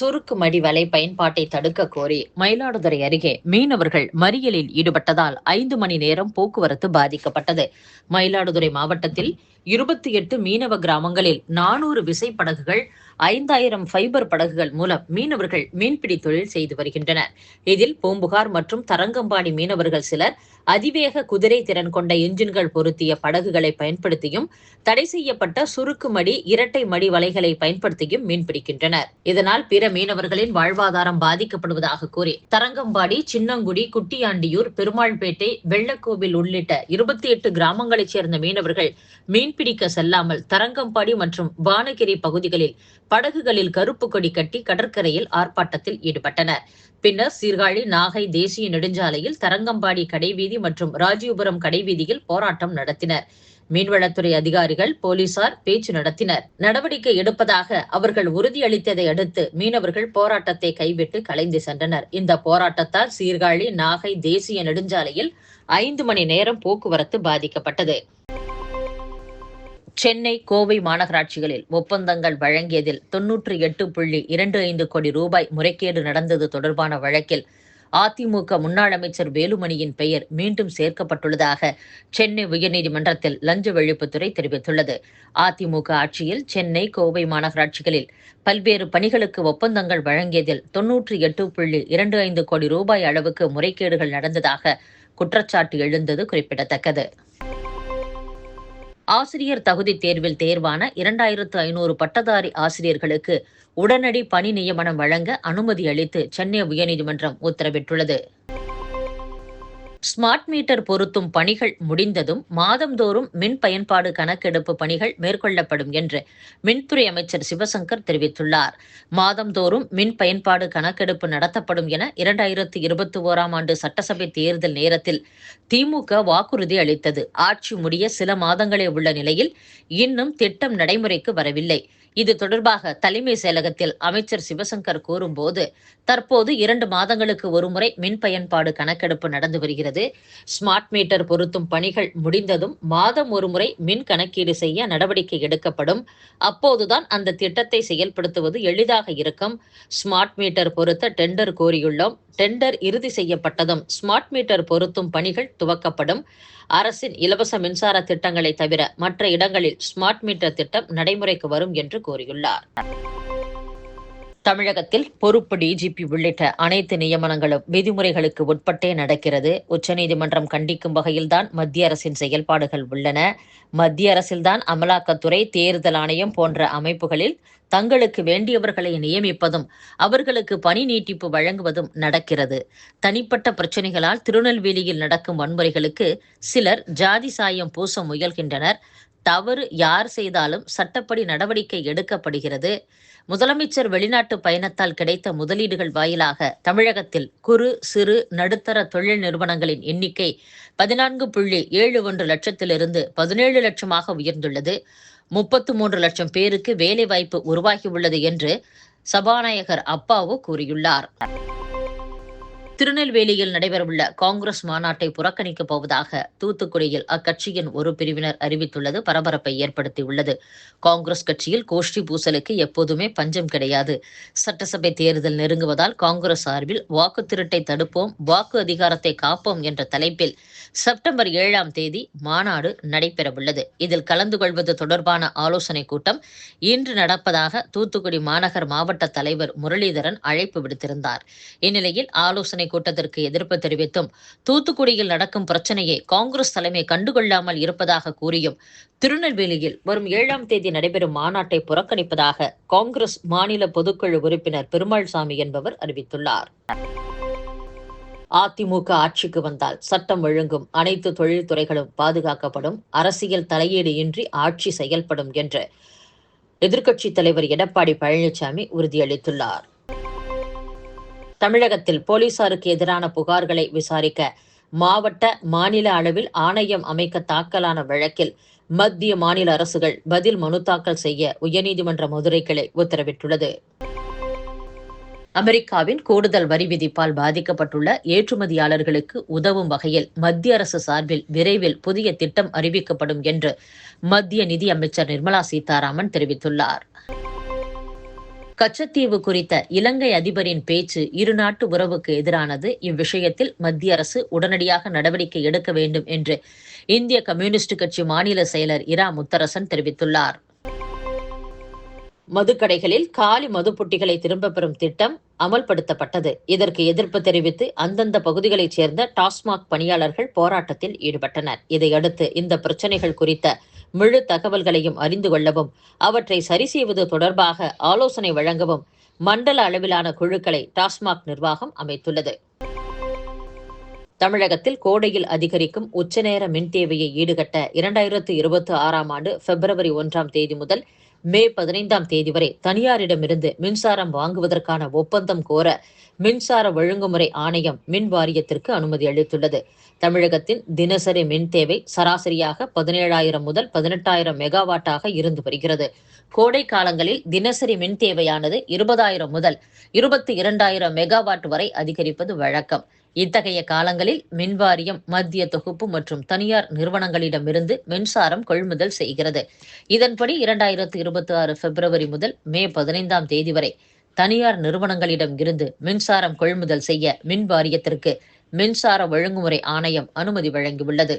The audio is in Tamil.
சுருக்கு மடிவலை பயன்பாட்டை தடுக்க கோரி மயிலாடுதுறை அருகே மீனவர்கள் மறியலில் ஈடுபட்டதால் ஐந்து மணி நேரம் போக்குவரத்து பாதிக்கப்பட்டது. மயிலாடுதுறை மாவட்டத்தில் இருபத்தி எட்டு மீனவ கிராமங்களில் நானூறு விசைப்படகுகள் ஐந்தாயிரம் ஃபைபர் படகுகள் மூலம் மீனவர்கள் மீன்பிடி தொழில் செய்து வருகின்றனர். இதில் பூம்புகார் மற்றும் தரங்கம்பாடி மீனவர்கள் சிலர் அதிவேக குதிரை திறன் கொண்ட என்ஜின்கள் பொருத்திய படகுகளை பயன்படுத்தியும் தடை செய்யப்பட்ட சுருக்கு மடி இரட்டை மடி வலைகளை பயன்படுத்தியும் மீன்பிடிக்கின்றனர். இதனால் பிற மீனவர்களின் வாழ்வாதாரம் பாதிக்கப்படுவதாக கூறி தரங்கம்பாடி சின்னங்குடி குட்டியாண்டியூர் பெருமாள்பேட்டை வெள்ளக்கோவில் உள்ளிட்ட இருபத்தி எட்டு கிராமங்களைச் சேர்ந்த மீனவர்கள் மீன்பிடிக்க செல்லாமல் தரங்கம்பாடி மற்றும் வானகிரி பகுதிகளில் படகுகளில் கருப்பு கொடி கட்டி கடற்கரையில் ஆர்ப்பாட்டத்தில் ஈடுபட்டனர். பின்னர் சீர்காழி நாகை தேசிய நெடுஞ்சாலையில் தரங்கம்பாடி கடைவீதி மற்றும் ராஜீவபுரம் கடைவீதியில் போராட்டம் நடத்தினர். மீன்வளத்துறை அதிகாரிகள் போலீசார் பேச்சு நடத்தினர். நடவடிக்கை எடுப்பதாக அவர்கள் உறுதியளித்ததை அடுத்து மீனவர்கள் போராட்டத்தை கைவிட்டு கலைந்து சென்றனர். இந்த போராட்டத்தால் சீர்காழி நாகை தேசிய நெடுஞ்சாலையில் ஐந்து மணி நேரம் போக்குவரத்து பாதிக்கப்பட்டது. சென்னை கோவை மாநகராட்சிகளில் ஒப்பந்தங்கள் வழங்கியதில் தொன்னூற்றி எட்டு புள்ளி இரண்டு ஐந்து கோடி ரூபாய் முறைகேடு நடந்தது தொடர்பான வழக்கில் அதிமுக முன்னாள் அமைச்சர் வேலுமணியின் பெயர் மீண்டும் சேர்க்கப்பட்டுள்ளதாக சென்னை உயர்நீதிமன்றத்தில் லஞ்ச ஒழிப்புத்துறை தெரிவித்துள்ளது. அதிமுக ஆட்சியில் சென்னை கோவை மாநகராட்சிகளில் பல்வேறு பணிகளுக்கு ஒப்பந்தங்கள் வழங்கியதில் தொன்னூற்றி எட்டு புள்ளி இரண்டு ஐந்து கோடி ரூபாய் அளவுக்கு முறைகேடுகள் நடந்ததாக குற்றச்சாட்டு எழுந்தது குறிப்பிடத்தக்கது. ஆசிரியர் தகுதி தேர்வில் தேர்வான இரண்டாயிரத்து ஐநூறு பட்டதாரி ஆசிரியர்களுக்கு உடனடி பணி நியமனம் வழங்க அனுமதி அளித்து சென்னை உயர்நீதிமன்றம் உத்தரவிட்டுள்ளது. ஸ்மார்ட் மீட்டர் பொருத்தும் பணிகள் முடிந்ததும் மாதந்தோறும் மின் பயன்பாடு கணக்கெடுப்பு பணிகள் மேற்கொள்ளப்படும் என்று மின்துறை அமைச்சர் சிவசங்கர் தெரிவித்துள்ளார். மாதந்தோறும் மின் பயன்பாடு கணக்கெடுப்பு நடத்தப்படும் என இரண்டாயிரத்தி இருபத்தி ஓராம் ஆண்டு சட்டசபை தேர்தல் நேரத்தில் திமுக வாக்குறுதி அளித்தது. ஆட்சி முடிய சில மாதங்களே உள்ள நிலையில் இன்னும் திட்டம் நடைமுறைக்கு வரவில்லை. இது தொடர்பாக தலைமை செயலகத்தில் அமைச்சர் சிவசங்கர் கூறும்போது தற்போது இரண்டு மாதங்களுக்கு ஒருமுறை மின் பயன்பாடு கணக்கெடுப்பு நடந்து வருகிறது. ஸ்மார்ட் மீட்டர் பொருத்தும் பணிகள் முடிந்ததும் மாதம் ஒருமுறை மின் கணக்கீடு செய்ய நடவடிக்கை எடுக்கப்படும். அப்போதுதான் அந்த திட்டத்தை செயல்படுத்துவது எளிதாக இருக்கும். ஸ்மார்ட் மீட்டர் பொருத்த டெண்டர் கோரியுள்ளோம். டெண்டர் இறுதி செய்யப்பட்டதும் ஸ்மார்ட் மீட்டர் பொருத்தும் பணிகள் துவக்கப்படும். அரசின் இலவச மின்சார திட்டங்களை தவிர மற்ற இடங்களில் ஸ்மார்ட் மீட்டர் திட்டம் நடைமுறைக்கு வரும் என்று கோரியுள்ளார். தமிழகத்தில் பொறுப்பு டிஜிபி உள்ளிட்ட அனைத்து நியமனங்களும் விதிமுறைகளுக்கு உட்பட்டே நடக்கிறது. உச்சநீதிமன்றம் கண்டிக்கும் வகையில்தான் மத்திய அரசின் செயல்பாடுகள் உள்ளன. மத்திய அரசில்தான் அமலாக்கத்துறை தேர்தல் ஆணையம் போன்ற அமைப்புகளில் தங்களுக்கு வேண்டியவர்களை நியமிப்பதும் அவர்களுக்கு பணி நீட்டிப்பு வழங்குவதும் நடக்கிறது. தனிப்பட்ட பிரச்சனைகளால் திருநெல்வேலியில் நடக்கும் வன்முறைகளுக்கு சிலர் ஜாதி சாயம் பூச முயல்கின்றனர். தவறு யார் செய்தாலும் சட்டப்படி நடவடிக்கை எடுக்கப்படுகிறது. முதலமைச்சர் வெளிநாட்டு பயணத்தால் கிடைத்த முதலீடுகள் வாயிலாக தமிழகத்தில் குறு சிறு நடுத்தர தொழில் நிறுவனங்களின் எண்ணிக்கை பதினான்கு புள்ளி ஏழு ஒன்று லட்சத்திலிருந்து பதினேழு லட்சமாக உயர்ந்துள்ளது. முப்பத்து மூன்று லட்சம் பேருக்கு வேலைவாய்ப்பு உருவாகியுள்ளது என்று சபாநாயகர் அப்பாவு கூறியுள்ளார். திருநெல்வேலியில் நடைபெறவுள்ள காங்கிரஸ் மாநாட்டை புறக்கணிக்கப் போவதாக தூத்துக்குடியில் அக்கட்சியின் ஒரு பிரிவினர் அறிவித்துள்ளது. பரபரப்பை ஏற்படுத்தியுள்ளது. காங்கிரஸ் கட்சியில் கோஷ்டி பூசலுக்கு எப்போதுமே பஞ்சம் கிடையாது. சட்டசபை தேர்தல் நெருங்குவதால் காங்கிரஸ் சார்பில் வாக்கு திருட்டை தடுப்போம் வாக்கு அதிகாரத்தை காப்போம் என்ற தலைப்பில் செப்டம்பர் ஏழாம் தேதி மாநாடு நடைபெறவுள்ளது. இதில் கலந்து கொள்வது தொடர்பான ஆலோசனைக் கூட்டம் இன்று நடப்பதாக தூத்துக்குடி மாநகர் மாவட்ட தலைவர் முரளிதரன் அழைப்பு விடுத்திருந்தார். இந்நிலையில் ஆலோசனை ஆலோசனை கூட்டத்திற்கு எதிர்ப்பு தெரிவித்தும் தூத்துக்குடியில் நடக்கும் பிரச்சனையை காங்கிரஸ் தலைமை கண்டுகொள்ளாமல் இருப்பதாக கூறியும் திருநெல்வேலியில் வரும் ஏழாம் தேதி நடைபெறும் மாநாட்டை புறக்கணிப்பதாக காங்கிரஸ் மாநில பொதுக்குழு உறுப்பினர் பெருமாள்சாமி என்பவர் அறிவித்துள்ளார். அதிமுக ஆட்சிக்கு வந்தால் சட்டம் ஒழுங்கும் அனைத்து தொழில்துறைகளும் பாதுகாக்கப்படும் அரசியல் தலையீடு இன்றி ஆட்சி செயல்படும் என்று எதிர்க்கட்சித் தலைவர் எடப்பாடி பழனிசாமி உறுதியளித்துள்ளார். தமிழகத்தில் போலீசாருக்கு எதிரான புகார்களை விசாரிக்க மாவட்ட மாநில அளவில் ஆணையம் அமைக்க தாக்கலான வழக்கில் மத்திய மாநில அரசுகள் பதில் மனு தாக்கல் செய்ய உயர்நீதிமன்ற மதுரை கிளை உத்தரவிட்டுள்ளது. அமெரிக்காவின் கூடுதல் வரி விதிப்பால் பாதிக்கப்பட்டுள்ள ஏற்றுமதியாளர்களுக்கு உதவும் வகையில் மத்திய அரசு சார்பில் விரைவில் புதிய திட்டம் அறிவிக்கப்படும் என்று மத்திய நிதி அமைச்சர் நிர்மலா சீதாராமன் தெரிவித்துள்ளார். கச்சத்தீவு குறித்த இலங்கை அதிபரின் பேச்சு இருநாட்டு உறவுக்கு எதிரானது. இவ்விஷயத்தில் மத்திய அரசு உடனடியாக நடவடிக்கை எடுக்க வேண்டும் என்று இந்திய கம்யூனிஸ்ட் கட்சி மாநில செயலர் இரா முத்தரசன் தெரிவித்துள்ளார். மதுக்கடைகளில் காலி மதுப்புட்டிகளை திரும்பப் பெறும் திட்டம் அமல்படுத்தப்பட்டது. இதற்கு எதிர்ப்பு தெரிவித்து அந்தந்த பகுதிகளைச் சேர்ந்த டாஸ்மாக் பணியாளர்கள் போராட்டத்தில் ஈடுபட்டனர். இதையடுத்து இந்த பிரச்சனைகள் குறித்த முழு தகவல்களையும் அறிந்து கொள்ளவும் அவற்றை சரி செய்வது தொடர்பாக ஆலோசனை வழங்கவும் மண்டல அளவிலான குழுக்களை டாஸ்மாக் நிர்வாகம் அமைத்துள்ளது. தமிழகத்தில் கோடையில் அதிகரிக்கும் உச்சநேர மின் தேவையை ஈடுகட்ட இரண்டாயிரத்து இருபத்தி ஆறாம் ஆண்டு பிப்ரவரி ஒன்றாம் தேதி முதல் மே பதினைந்தாம் தேதி வரை தனியாரிடமிருந்து மின்சாரம் வாங்குவதற்கான ஒப்பந்தம் கோர மின்சார ஒழுங்குமுறை ஆணையம் மின் வாரியத்திற்கு அனுமதி அளித்துள்ளது. தமிழகத்தின் தினசரி மின் தேவை சராசரியாக பதினேழாயிரம் முதல் பதினெட்டாயிரம் மெகாவாட்டாக இருந்து வருகிறது. கோடை காலங்களில் தினசரி மின் தேவையானது இருபதாயிரம் முதல் இருபத்தி இரண்டாயிரம் மெகாவாட் வரை அதிகரிப்பது வழக்கம். இத்தகைய காலங்களில் மின்வாரியம் மத்திய தொகுப்பு மற்றும் தனியார் நிறுவனங்களிடமிருந்து மின்சாரம் கொள்முதல் செய்கிறது. இதன்படி இரண்டாயிரத்து இருபத்தி ஆறு பிப்ரவரி முதல் மே பதினைந்தாம் தேதி வரை தனியார் நிறுவனங்களிடம் இருந்து மின்சாரம் கொள்முதல் செய்ய மின் வாரியத்திற்கு மின்சார ஒழுங்குமுறை ஆணையம் அனுமதி வழங்கியுள்ளது.